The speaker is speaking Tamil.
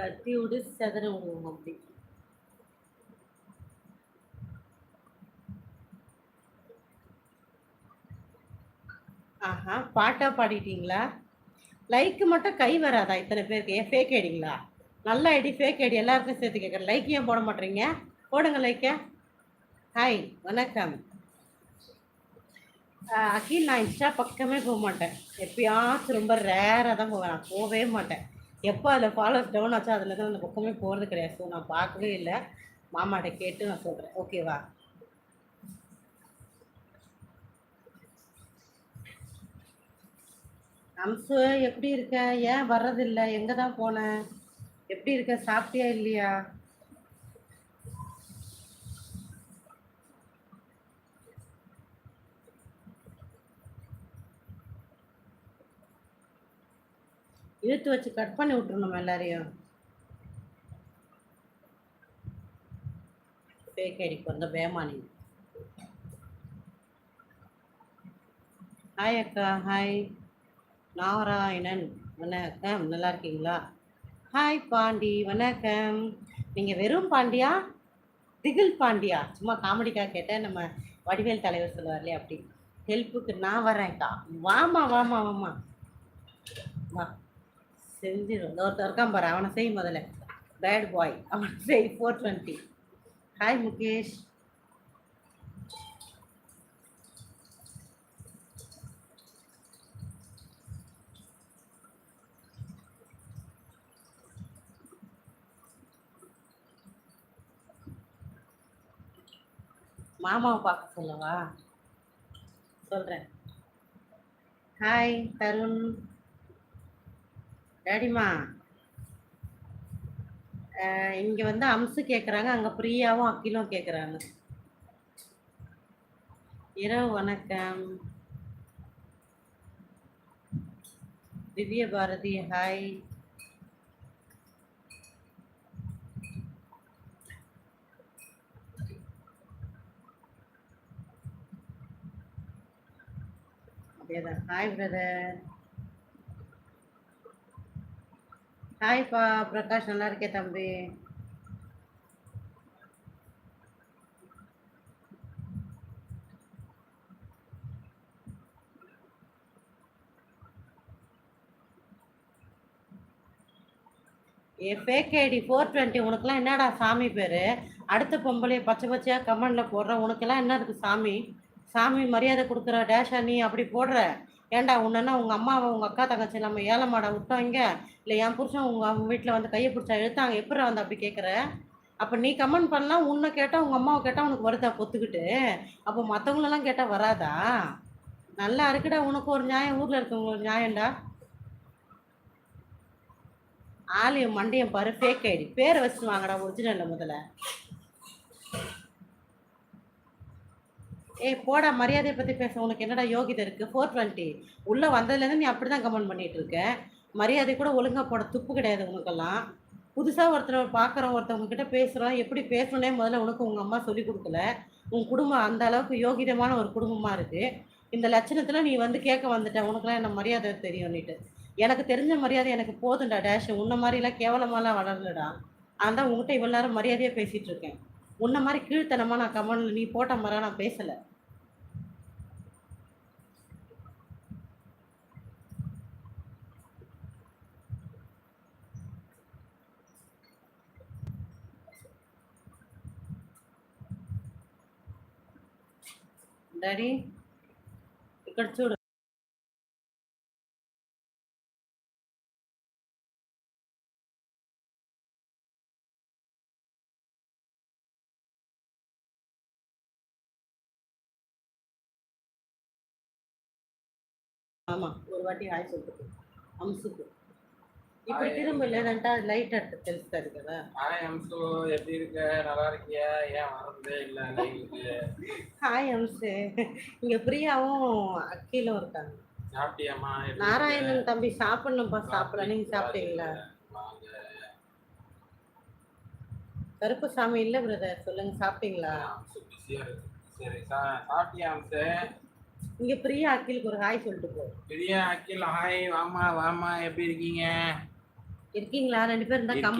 கட்டி விடு செதற விடுவோம் அப்படி ஆஹா பாட்டா பாடிட்டீங்களா? லைக்கு மட்டும் கை வராதா இத்தனை பேருக்கு? ஏன் ஃபேக் ஐடிங்களா நல்ல ஐடி ஃபேக் ஐடி எல்லாருக்கும் சேர்த்து கேட்குறேன் லைக் ஏன் போட மாட்டேறீங்க போடுங்க லைக்க ஹாய் வணக்கம். அகில் நான் இன்ஸ்டா பக்கமே போக மாட்டேன். எப்பயாச்சும் ரொம்ப ரேராக தான் போவேன். நான் போகவே மாட்டேன். எப்போ அதில் ஃபாலோஸ் டவுன் ஆச்சோ அதில் தான் அந்த பக்கமே போகிறது கிடையாது. ஸோ நான் பார்க்கவே இல்லை. மாமாட்ட கேட்டு நான் சொல்கிறேன் ஓகேவா அம்சு எப்படி இருக்க? ஏன் வர்றதில்லை? எங்கே தான் போன? எப்படி இருக்க? சாப்பிட்டியா இல்லையா? இழுத்து வச்சு கட் பண்ணி விட்டுருணும் எல்லாரையும். ஃபேக் ஐடிக்கு வந்த பேமானி. ஹாய் அக்கா ஹாய் நாராயணன் வணக்கம். நல்லா இருக்கீங்களா? ஹாய் பாண்டி வணக்கம். நீங்கள் வெறும் பாண்டியா? திகில் பாண்டியா? சும்மா காமெடிக்காக கேட்டேன் நம்ம வடிவேல் தலைவர் சொல்லுவார் அப்படி. ஹெல்ப்புக்கு நான் வரேன்க்கா வாமா வாமா வாமா வா. செஞ்சிடும் இன்னொருத்தர் இருக்கான் பாரு அவனை செய் முதல்ல. பேட் பாய் அவனை செய். ஃபோர் டுவெண்ட்டி ஹாய் முகேஷ் மாமாவை பார்க்க சொல்லவா? சொல்கிறேன் ஹாய் தருண் டேடிமா இங்கே வந்து அம்சு கேட்குறாங்க அங்கே பிரியாவும் அக்கிலும் கேட்குறாங்க இரவு வணக்கம். திவ்ய பாரதி ஹாய் அப்படியேதான். ஹாய் பிரதர் ஹாய்ப்பா பிரகாஷ் நல்லா இருக்கே தம்பி. ஏ ஃபோர் டுவெண்ட்டி உனக்கெல்லாம் என்னடா சாமி பேர்? அடுத்த பொம்பளைய பச்சை பச்சையாக கமெண்டில் போடுற உனக்கெல்லாம் என்ன இருக்கு சாமி? சாமி மரியாதை கொடுக்குற டேஷா நீ அப்படி போடுற. ஏன்டா உன்னா உங்கள் அம்மாவை உங்கள் அக்கா தங்கச்சி நம்ம ஏழை மாடை விட்டோங்க? இல்லை என் புருஷன் உங்கள் வீட்டில் வந்து கையை பிடிச்சா எழுத்தாங்க எப்படி வந்து அப்படி கேட்குற அப்போ நீ கமெண்ட் பண்ணலாம் உன்னை கேட்டால் உங்கள் அம்மாவை கேட்டால் உனக்கு வருதா பொத்துக்கிட்டு அப்போ மற்றவங்களெல்லாம் கேட்டால் வராதா? நல்லா இருக்குடா உனக்கு ஒரு நியாயம். ஊரில் இருக்கவங்க ஒரு நியாயம்டா. ஆலயம் மண்டையம் பாரு ஃபேக் ஐடி பேரை வச்சு வாங்கடா ஒரிஜினலில் முதல்ல. ஏய் போடா மரியாதையை பற்றி பேச உனக்கு என்னடா யோகிதை இருக்குது ஃபோர் டுவெண்ட்டி உள்ளே வந்ததுலேருந்து நீ அப்படி தான் கமெண்ட் பண்ணிகிட்டு இருக்க மரியாதை கூட ஒழுங்காக போட துப்பு கிடையாது உனக்கெல்லாம். புதுசாக ஒருத்தர் பார்க்குறோம் ஒருத்தவங்க கிட்ட பேசுகிறோம் எப்படி பேசணுன்னே முதல்ல உனக்கு உங்கள் அம்மா சொல்லி கொடுக்கல. உன் குடும்பம் அந்த அளவுக்கு யோகிதமான ஒரு குடும்பமாக இருக்குது இந்த லட்சணத்தில் நீ வந்து கேட்க வந்துட்ட உனக்குலாம் என்ன மரியாதை தெரியும்னுட்டு. எனக்கு தெரிஞ்ச மரியாதை எனக்கு போதும்டா டேஷ் உன்ன மாதிரிலாம் கேவலமாலாம் வளரலடா. அதான் உங்ககிட்ட இவ்வளோ நேரம் மரியாதையாக பேசிகிட்டு இருக்கேன். உன்ன மாதிரி கீழ்த்தனமாக நான் கமெண்ட்ல நீ போட்ட மாதிரி நான் பேசலை. డాడీ ఇక్కడ చూడు ஆமா ஒரு வாட்டி హాయ్ சொல்லிட்டு அம்சுக்கு இப்படி திரும்ப இல்லைன்னா லைட் எடுத்து தெரிஞ்சாரு కదా ஹாய் அம்சு எப்படி இருக்க? நல்லா இருக்கியா? ஏன் வரதே இல்ல ஹாய் அம்சு. இங்க பிரியாவும் அக்கிலும் இருக்காங்க. சாப்பிட்டியாமா நாராயணன் தம்பி சாப்பிடணும்ப்பா சாப்பிட நீங்க சாப்பிட்டீங்களா? கருப்புசாமி இல்ல பிரதர் சொல்லுங்க சாப்பிட்டீங்களா? சரி சாப்பிட்டியா அம்சு? இங்க பிரியா அக்கிலுக்கு ஒரு ஹாய் சொல்லிட்டு போ. பிரியா அக்கில் ஹாய் வாமா வாமா எப்படி இருக்கீங்க? இருக்கீங்களா? ரெண்டு பேரும் இருந்தா